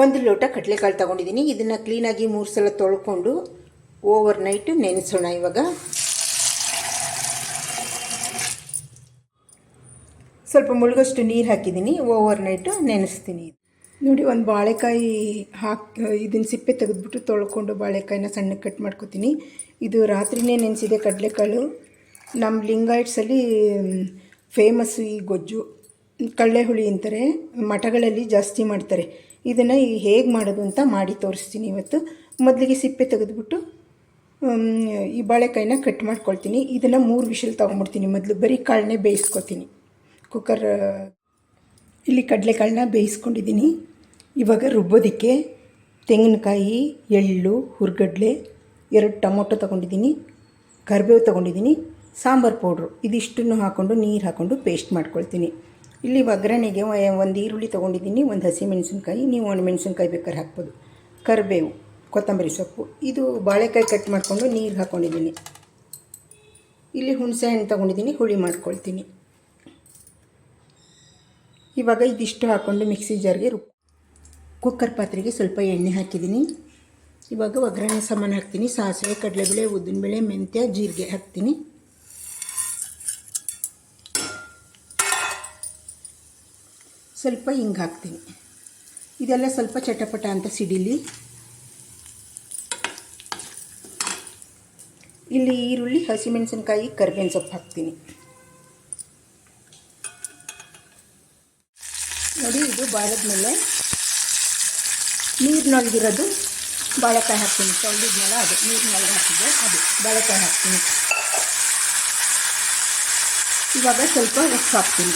ಒಂದು ಲೋಟ ಕಡಲೆಕಾಳು ತಗೊಂಡಿದ್ದೀನಿ. ಇದನ್ನು ಕ್ಲೀನಾಗಿ ಮೂರು ಸಲ ತೊಳ್ಕೊಂಡು ಓವರ್ ನೈಟು ನೆನೆಸೋಣ ಇವಾಗ. ಸ್ವಲ್ಪ ಮುಳುಗಷ್ಟು ನೀರು ಹಾಕಿದ್ದೀನಿ. ಓವರ್ ನೈಟು ನೆನೆಸ್ತೀನಿ. ನೋಡಿ, ಒಂದು ಬಾಳೆಕಾಯಿ ಹಾಕಿ ಇದನ್ನು ಸಿಪ್ಪೆ ತೆಗೆದ್ಬಿಟ್ಟು ತೊಳ್ಕೊಂಡು ಬಾಳೆಕಾಯಿನ ಸಣ್ಣಕ್ಕೆ ಕಟ್ ಮಾಡ್ಕೋತೀನಿ. ಇದು ರಾತ್ರಿನೇ ನೆನೆಸಿದೆ ಕಡಲೆಕಾಳು. ನಮ್ಮ ಲಿಂಗಾಯಿಟ್ಸಲ್ಲಿ ಫೇಮಸ್ಸು ಈ ಗೊಜ್ಜು. ಕಳ್ಳೆ ಹುಳಿ ಅಂತಾರೆ, ಮಠಗಳಲ್ಲಿ ಜಾಸ್ತಿ ಮಾಡ್ತಾರೆ. ಇದನ್ನು ಹೇಗೆ ಮಾಡೋದು ಅಂತ ಮಾಡಿ ತೋರಿಸ್ತೀನಿ ಇವತ್ತು. ಮೊದಲಿಗೆ ಸಿಪ್ಪೆ ತೆಗೆದುಬಿಟ್ಟು ಈ ಬಾಳೆಕಾಯಿನ ಕಟ್ ಮಾಡ್ಕೊಳ್ತೀನಿ. ಇದನ್ನು ಮೂರು ವಿಷಲ್ ತೊಗೊಂಬಿಡ್ತೀನಿ ಮೊದಲು ಬರೀ ಕಾಳನ್ನೇ ಬೇಯಿಸ್ಕೊತೀನಿ. ಕುಕ್ಕರ್, ಇಲ್ಲಿ ಕಡಲೆಕಾಳನ್ನ ಬೇಯಿಸ್ಕೊಂಡಿದ್ದೀನಿ. ಇವಾಗ ರುಬ್ಬೋದಕ್ಕೆ ತೆಂಗಿನಕಾಯಿ, ಎಳ್ಳು, ಹುರ್ಗಡ್ಲೆ, ಎರಡು ಟೊಮೊಟೊ ತೊಗೊಂಡಿದ್ದೀನಿ. ಕರಿಬೇವು ತೊಗೊಂಡಿದ್ದೀನಿ. ಸಾಂಬಾರು ಪೌಡ್ರು. ಇದಿಷ್ಟನ್ನು ಹಾಕ್ಕೊಂಡು ನೀರು ಹಾಕ್ಕೊಂಡು ಪೇಸ್ಟ್ ಮಾಡ್ಕೊಳ್ತೀನಿ. ಇಲ್ಲಿ ಒಗ್ಗರಣೆಗೆ ಒಂದು ಈರುಳ್ಳಿ ತೊಗೊಂಡಿದ್ದೀನಿ, ಒಂದು ಹಸಿ ಮೆಣಸಿನ್ಕಾಯಿ. ನೀವು ಒಂದು ಮೆಣಸಿನ್ಕಾಯಿ ಬೇಕಾದ್ರೆ ಹಾಕ್ಬೋದು. ಕರಿಬೇವು, ಕೊತ್ತಂಬರಿ ಸೊಪ್ಪು. ಇದು ಬಾಳೆಕಾಯಿ ಕಟ್ ಮಾಡಿಕೊಂಡು ನೀರು ಹಾಕ್ಕೊಂಡಿದ್ದೀನಿ ಇಲ್ಲಿ ಹುಣಸೆ ಹಣ್ಣು ತೊಗೊಂಡಿದ್ದೀನಿ, ಹುಳಿ ಮಾಡ್ಕೊಳ್ತೀನಿ. ಇವಾಗ ಇದಿಷ್ಟು ಹಾಕ್ಕೊಂಡು ಮಿಕ್ಸಿ ಜಾರ್ಗೆ ರುಬ್ ಕುಕ್ಕರ್ ಪಾತ್ರೆಗೆ ಸ್ವಲ್ಪ ಎಣ್ಣೆ ಹಾಕಿದ್ದೀನಿ. ಇವಾಗ ಒಗ್ಗರಣೆ ಸಾಮಾನು ಹಾಕ್ತೀನಿ. ಸಾಸಿವೆ, ಕಡಲೆಬೇಳೆ, ಉದ್ದಿನಬೇಳೆ, ಮೆಂತ್ಯ, ಜೀರಿಗೆ ಹಾಕ್ತೀನಿ. ಸ್ವಲ್ಪ ಹಿಂಗೆ ಹಾಕ್ತೀನಿ. ಇದೆಲ್ಲ ಸ್ವಲ್ಪ ಚಟಪಟ ಅಂತ ಸಿಡಿಲಿ. ಇಲ್ಲಿ ಈರುಳ್ಳಿ, ಹಸಿಮೆಣಸಿನ್ಕಾಯಿ, ಕರ್ಬೇವಿನ ಸೊಪ್ಪು ಹಾಕ್ತೀನಿ. ನೋಡಿ, ಇದು ಬಾಳದ್ಮೇಲೆ ನೀರಿನೊಳಗಿರೋದು ಬಾಳೆಕಾಯಿ ಹಾಕ್ತೀನಿ. ತೊಳೆದಿದ್ಮೇಲೆ ಅದು, ನೀರಿನೊಳಗೆ ಹಾಕಿದ್ದೆ ಅದು, ಬಾಳೆಕಾಯಿ ಹಾಕ್ತೀನಿ. ಇವಾಗ ಸ್ವಲ್ಪ ಉಪ್ಪು ಹಾಕ್ತೀನಿ.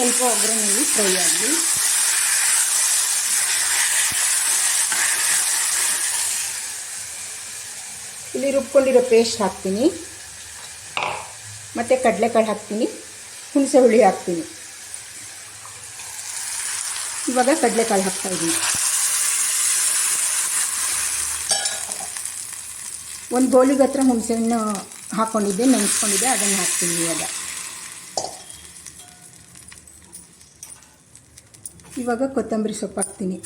ಸ್ವಲ್ಪ ಒಗ್ಗರಣೆಯಲ್ಲಿ ಫ್ರೈ ಆಗಲಿ ಇಲ್ಲಿ ರುಬ್ಕೊಂಡಿರೋ ಪೇಸ್ಟ್ ಹಾಕ್ತೀನಿ. ಮತ್ತು ಕಡಲೆಕಾಳು ಹಾಕ್ತೀನಿ. ಹುಣಸೆ ಹುಳಿ ಹಾಕ್ತೀನಿ. ಇವಾಗ ಕಡಲೆಕಾಳು ಹಾಕ್ತಾಯಿದ್ದೀನಿ ಒಂದು ಗೋಲಿಗೆ ಹತ್ರ ಹುಣಸೆಹಣ್ಣು ಹಾಕ್ಕೊಂಡಿದ್ದೆ ನೆನೆಸ್ಕೊಂಡಿದ್ದೆ, ಅದನ್ನು ಹಾಕ್ತೀನಿ ಇವಾಗ. ಇವಾಗ ಕೊತ್ತಂಬರಿ ಸೊಪ್ಪು ಹಾಕ್ತೀನಿ.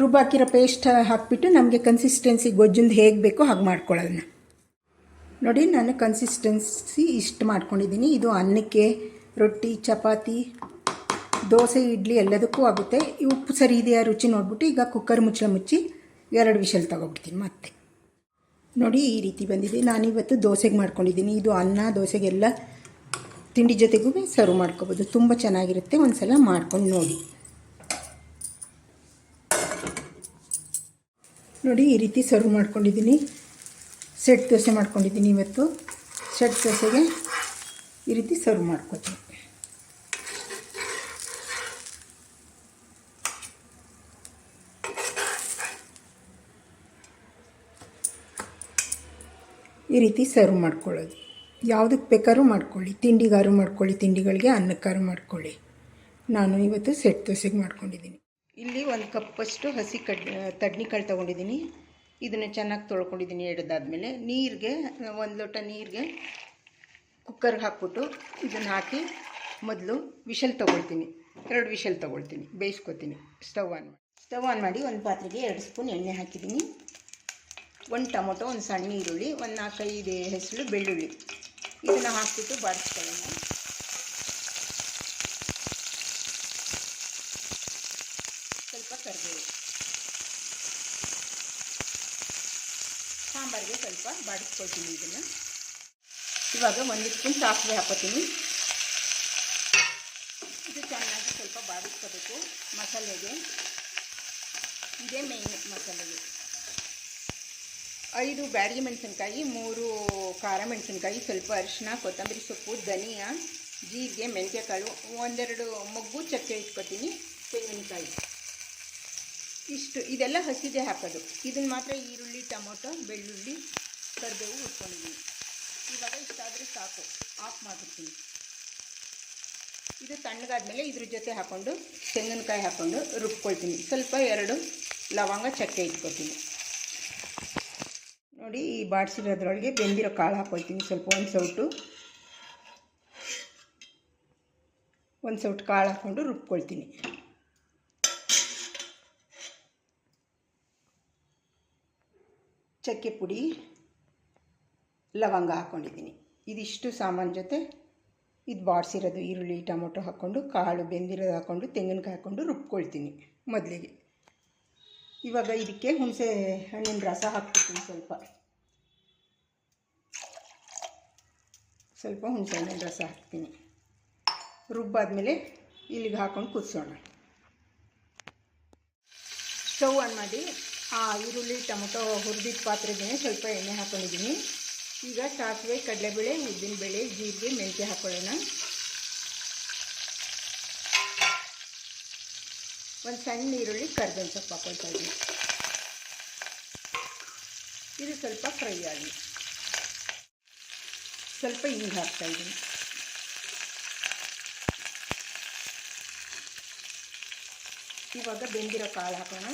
ರುಬ್ಬಾಕಿರೋ ಪೇಸ್ಟ್ ಹಾಕಿಬಿಟ್ಟು ನಮಗೆ ಕನ್ಸಿಸ್ಟೆನ್ಸಿ ಗೊಜ್ಜಿಂದು ಹೇಗೆ ಬೇಕೋ ಹಾಗೆ ಮಾಡ್ಕೊಳ್ಳೋಣ. ನೋಡಿ, ನಾನು ಕನ್ಸಿಸ್ಟೆನ್ಸಿ ಇಷ್ಟು ಮಾಡ್ಕೊಂಡಿದ್ದೀನಿ. ಇದು ಅನ್ನಕ್ಕೆ, ರೊಟ್ಟಿ, ಚಪಾತಿ, ದೋಸೆ, ಇಡ್ಲಿ ಎಲ್ಲದಕ್ಕೂ ಆಗುತ್ತೆ. ಈ ಉಪ್ಪು ಸರಿ ಇದೆಯಾ? ರುಚಿ ನೋಡ್ಬಿಟ್ಟು ಈಗ ಕುಕ್ಕರ್ ಮುಚ್ಚಳ ಮುಚ್ಚಿ ಎರಡು ವಿಷಲ್ ತೊಗೊಬಿಡ್ತೀನಿ ಮತ್ತೆ. ನೋಡಿ, ಈ ರೀತಿ ಬಂದಿದೆ. ನಾನಿವತ್ತು ದೋಸೆಗೆ ಮಾಡ್ಕೊಂಡಿದ್ದೀನಿ. ಇದು ಅನ್ನ, ದೋಸೆಗೆಲ್ಲ ತಿಂಡಿ ಜೊತೆಗೂ ಸರ್ವ್ ಮಾಡ್ಕೋಬೋದು. ತುಂಬ ಚೆನ್ನಾಗಿರುತ್ತೆ. ಒಂದು ಸಲ ಮಾಡ್ಕೊಂಡು ನೋಡಿ. ನೋಡಿ, ಈ ರೀತಿ ಸರ್ವ್ ಮಾಡ್ಕೊಂಡಿದ್ದೀನಿ. ಸೆಟ್ ದೋಸೆ ಮಾಡ್ಕೊಂಡಿದ್ದೀನಿ ಇವತ್ತು. ಸೆಟ್ ದೋಸೆಗೆ ಈ ರೀತಿ ಸರ್ವ್ ಮಾಡ್ಕೊತೀನಿ. ಈ ರೀತಿ ಸರ್ವ್ ಮಾಡ್ಕೊಳ್ಳೋದು. ಯಾವುದಕ್ಕೆ ಬೇಕಾದ್ರೂ ಮಾಡ್ಕೊಳ್ಳಿ. ತಿಂಡಿಗಾರು ಮಾಡ್ಕೊಳ್ಳಿ. ತಿಂಡಿಗಳಿಗೆ ಅನ್ನಕ್ಕಾರು ಮಾಡ್ಕೊಳ್ಳಿ. ನಾನು ಇವತ್ತು ಸೆಟ್ ದೋಸೆಗೆ ಮಾಡ್ಕೊಂಡಿದ್ದೀನಿ. ಇಲ್ಲಿ ಒಂದು ಕಪ್ಪಷ್ಟು ಹಸಿ ಕಡ್ ತಡ್ನಿಕಾಳು ತೊಗೊಂಡಿದ್ದೀನಿ. ಇದನ್ನು ಚೆನ್ನಾಗಿ ತೊಳ್ಕೊಂಡಿದ್ದೀನಿ ಎಡ್ದಾದ್ಮೇಲೆ ನೀರಿಗೆ, ಒಂದು ಲೋಟ ನೀರಿಗೆ ಕುಕ್ಕರ್ಗೆ ಹಾಕ್ಬಿಟ್ಟು ಇದನ್ನು ಹಾಕಿ ಮೊದಲು ವಿಷಲ್ ತೊಗೊಳ್ತೀನಿ. ಎರಡು ವಿಷಲ್ ತೊಗೊಳ್ತೀನಿ. ಬೇಯಿಸ್ಕೊತೀನಿ. ಸ್ಟವ್ ಆನ್ ಮಾಡಿ. ಸ್ಟವ್ ಆನ್ ಮಾಡಿ ಒಂದು ಪಾತ್ರೆಗೆ ಎರಡು ಸ್ಪೂನ್ ಎಣ್ಣೆ ಹಾಕಿದ್ದೀನಿ. ಒಂದು ಟೊಮೊಟೊ, ಒಂದು ಸಣ್ಣ ಈರುಳ್ಳಿ, ಒಂದು ನಾಲ್ಕೈದು ಹೆಸರು ಬೆಳ್ಳುಳ್ಳಿ. ಇದನ್ನು ಹಾಕ್ಬಿಟ್ಟು ಬಾಡಿಸ್ಕೊಳ್ಳೋಣ ಸ್ವಲ್ಪ ಕರಿಬೇವು ಸಾಂಬಾರಿಗೆ ಸ್ವಲ್ಪ ಬಾಡಿಸ್ಕೊಳ್ತೀನಿ ಇದನ್ನು ಇವಾಗ ಒಂದು ಸ್ಪೂನ್ ಸಾಸಿವೆ ಹಾಕೋತೀನಿ ಇದು ಚೆನ್ನಾಗಿ ಸ್ವಲ್ಪ ಬಾಡಿಸ್ಕೋಬೇಕು ಮಸಾಲೆಗೆ ಇದೇ ಮೇಯ್ನ್ ಮಸಾಲೆಗೆ ಐದು ಬ್ಯಾಡಗಿ ಮೆಣಸಿನ್ಕಾಯಿ, ಮೂರು ಖಾರ ಮೆಣಸಿನ್ಕಾಯಿ, ಸ್ವಲ್ಪ ಅರಿಶಿನ ಕೊತ್ತಂಬರಿ ಸೊಪ್ಪು, ಧನಿಯಾ, ಜೀರಿಗೆ ಮೆಂತ್ಯಕಾಳು ಒಂದೆರಡು ಮೊಗ್ಗು, ಚಕ್ಕೆ ಇಟ್ಕೊತೀನಿ, ತೆಂಗಿನಕಾಯಿ. ಇಷ್ಟು. ಇದೆಲ್ಲ ಹಸಿದೆ ಹಾಕೋದು. ಇದನ್ನು ಮಾತ್ರ ಈರುಳ್ಳಿ, ಟೊಮೊಟೊ, ಬೆಳ್ಳುಳ್ಳಿ, ಕರಿಬೇವು ಉಟ್ಕೊಂಡಿದ್ದೀನಿ. ಇವಾಗ ಇಷ್ಟಾದರೆ ಸಾಕು. ಆಫ್ ಮಾಡಿಬಿಡ್ತೀನಿ. ಇದು ತಣ್ಣಗಾದ್ಮೇಲೆ ಇದ್ರ ಜೊತೆ ಹಾಕ್ಕೊಂಡು ತೆಂಗಿನಕಾಯಿ ಹಾಕ್ಕೊಂಡು ರುಬ್ಕೊಳ್ತೀನಿ. ಸ್ವಲ್ಪ ಎರಡು ಲವಂಗ, ಚಕ್ಕೆ ಇಟ್ಕೊತೀನಿ. ನೋಡಿ ಈ ಬಾಡಿಸಿರೋದ್ರೊಳಗೆ ಬೆಂದಿರೋ ಕಾಳು ಹಾಕ್ಕೊಳ್ತೀನಿ ಸ್ವಲ್ಪ ಒಂದು ಸೌಟು. ಒಂದು ಸೌಟು ಕಾಳು ಹಾಕ್ಕೊಂಡು ರುಬ್ಕೊಳ್ತೀನಿ. ಚಕ್ಕೆ ಪುಡಿ, ಲವಂಗ ಹಾಕ್ಕೊಂಡಿದ್ದೀನಿ ಇದಿಷ್ಟು ಸಾಮಾನು ಜೊತೆ ಇದು ಬಾಡಿಸಿರೋದು ಈರುಳ್ಳಿ, ಟೊಮೊಟೊ ಹಾಕ್ಕೊಂಡು, ಕಾಳು ಬೆಂದಿರೋದು ಹಾಕ್ಕೊಂಡು, ತೆಂಗಿನಕಾಯಿ ಹಾಕ್ಕೊಂಡು ರುಬ್ಕೊಳ್ತೀನಿ ಮೊದಲಿಗೆ. ಇವಾಗ ಇದಕ್ಕೆ ಹುಣಸೆ ಹಣ್ಣಿನ ರಸ ಹಾಕ್ಬಿಡ್ತೀನಿ ಸ್ವಲ್ಪ. ಸ್ವಲ್ಪ ಹುಣಸೆ ಹಣ್ಣಿನ ರಸ ಹಾಕ್ತೀನಿ. ರುಬ್ಬಾದ್ಮೇಲೆ ಇಲ್ಲಿಗೆ ಹಾಕ್ಕೊಂಡು ಕುದಿಸೋಣ. ಸ್ಟವ್ ಆನ್ ಮಾಡಿ, ಆ ಈರುಳ್ಳಿ, ಟೊಮೊಟೊ ಹುರಿದಿದ್ದ ಪಾತ್ರೆಗೆ ಸ್ವಲ್ಪ ಎಣ್ಣೆ ಹಾಕ್ಕೊಂಡಿದ್ದೀನಿ ಈಗ ಸಾಸಿವೆ, ಕಡಲೆಬೇಳೆ ಉದ್ದಿನಬೇಳೆ ಜೀರಿಗೆ, ಮೆಂತ್ಯ ಹಾಕ್ಕೊಳ್ಳೋಣ ಒಂದು ಸಣ್ಣ ಈರುಳ್ಳಿ ಕರ್ಬೇವಿನ ಸೊಪ್ಪು ಹಾಕ್ಕೊಳ್ತಾ ಇದ್ದೀನಿ. ಇದು ಸ್ವಲ್ಪ ಫ್ರೈ ಆಗಿ ಸ್ವಲ್ಪ ಹಿಂಗೆ ಹಾಕ್ತಾ ಇದ್ದೀನಿ ಇವಾಗ ಬೆಂದಿರೋ ಕಾಳು ಹಾಕೋಣ.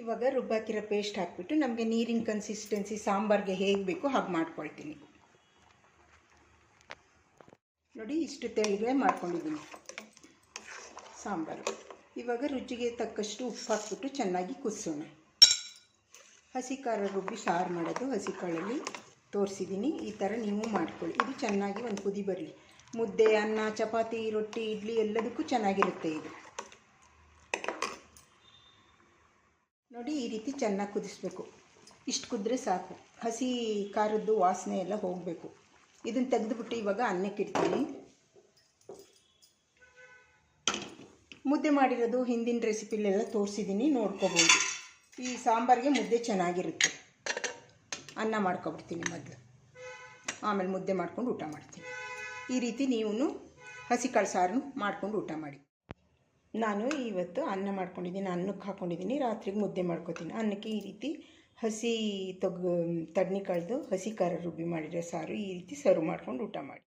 ಇವಾಗ ರುಬ್ಬಾಕಿರೋ ಪೇಸ್ಟ್ ಹಾಕ್ಬಿಟ್ಟು ನಮಗೆ ನೀರಿನ ಕನ್ಸಿಸ್ಟೆನ್ಸಿ ಸಾಂಬಾರಿಗೆ ಹೇಗೆ ಬೇಕು ಹಾಗೆ ಮಾಡ್ಕೊಳ್ತೀನಿ. ನೋಡಿ ಇಷ್ಟು ತೆಳ್ಳಗೆ ಮಾಡ್ಕೊಂಡಿದ್ದೀನಿ ಸಾಂಬಾರು. ಇವಾಗ ರುಚಿಗೆ ತಕ್ಕಷ್ಟು ಉಪ್ಪು ಹಾಕ್ಬಿಟ್ಟು ಚೆನ್ನಾಗಿ ಕುದಿಸೋಣ. ಹಸಿ ಖಾರ ರುಬ್ಬಿ ಸಾರು ಮಾಡೋದು ಹಸಿ ಕಾಳಲ್ಲಿ ತೋರಿಸಿದ್ದೀನಿ. ಈ ಥರ ನೀವು ಮಾಡ್ಕೊಳ್ಳಿ. ಇದು ಚೆನ್ನಾಗಿ ಒಂದು ಕುದಿ ಬರಲಿ. ಮುದ್ದೆ, ಅನ್ನ, ಚಪಾತಿ, ರೊಟ್ಟಿ, ಇಡ್ಲಿ ಎಲ್ಲದಕ್ಕೂ ಚೆನ್ನಾಗಿರುತ್ತೆ ಇದು. ನೋಡಿ, ಈ ರೀತಿ ಚೆನ್ನಾಗಿ ಕುದಿಸ್ಬೇಕು. ಇಷ್ಟು ಕುದ್ರೆ ಸಾಕು. ಹಸಿ ಖಾರದ್ದು ವಾಸನೆ ಎಲ್ಲ ಹೋಗಬೇಕು. ಇದನ್ನು ತೆಗೆದುಬಿಟ್ಟು ಇವಾಗ ಅನ್ನಕ್ಕೆ ಇಡ್ತೀನಿ ಮುದ್ದೆ ಮಾಡಿರೋದು ಹಿಂದಿನ ರೆಸಿಪಿಲೆಲ್ಲ ತೋರಿಸಿದ್ದೀನಿ ನೋಡ್ಕೋಬೋದು. ಈ ಸಾಂಬಾರಿಗೆ ಮುದ್ದೆ ಚೆನ್ನಾಗಿರುತ್ತೆ. ಅನ್ನ ಮಾಡ್ಕೊಬಿಡ್ತೀನಿ ಮೊದಲು. ಆಮೇಲೆ ಮುದ್ದೆ ಮಾಡ್ಕೊಂಡು ಊಟ ಮಾಡ್ತೀನಿ. ಈ ರೀತಿ ನೀವು ಹಸಿ ಕಾಳು ಸಾರು ಮಾಡ್ಕೊಂಡು ಊಟ ಮಾಡಿ. ನಾನು ಇವತ್ತು ಅನ್ನ ಮಾಡ್ಕೊಂಡಿದ್ದೀನಿ, ಅನ್ನಕ್ಕೆ ಹಾಕ್ಕೊಂಡಿದ್ದೀನಿ ರಾತ್ರಿಗೆ ಮುದ್ದೆ ಮಾಡ್ಕೊತೀನಿ. ಅನ್ನಕ್ಕೆ ಈ ರೀತಿ ಹಸಿ ತೊಗ್ ತಡ್ನಿ ಕಳೆದು ಹಸಿ ಖಾರ ರುಬ್ಬಿ ಮಾಡಿರೋ ಸಾರು ಈ ರೀತಿ ಸರ್ವ್ ಮಾಡ್ಕೊಂಡು ಊಟ ಮಾಡಿ.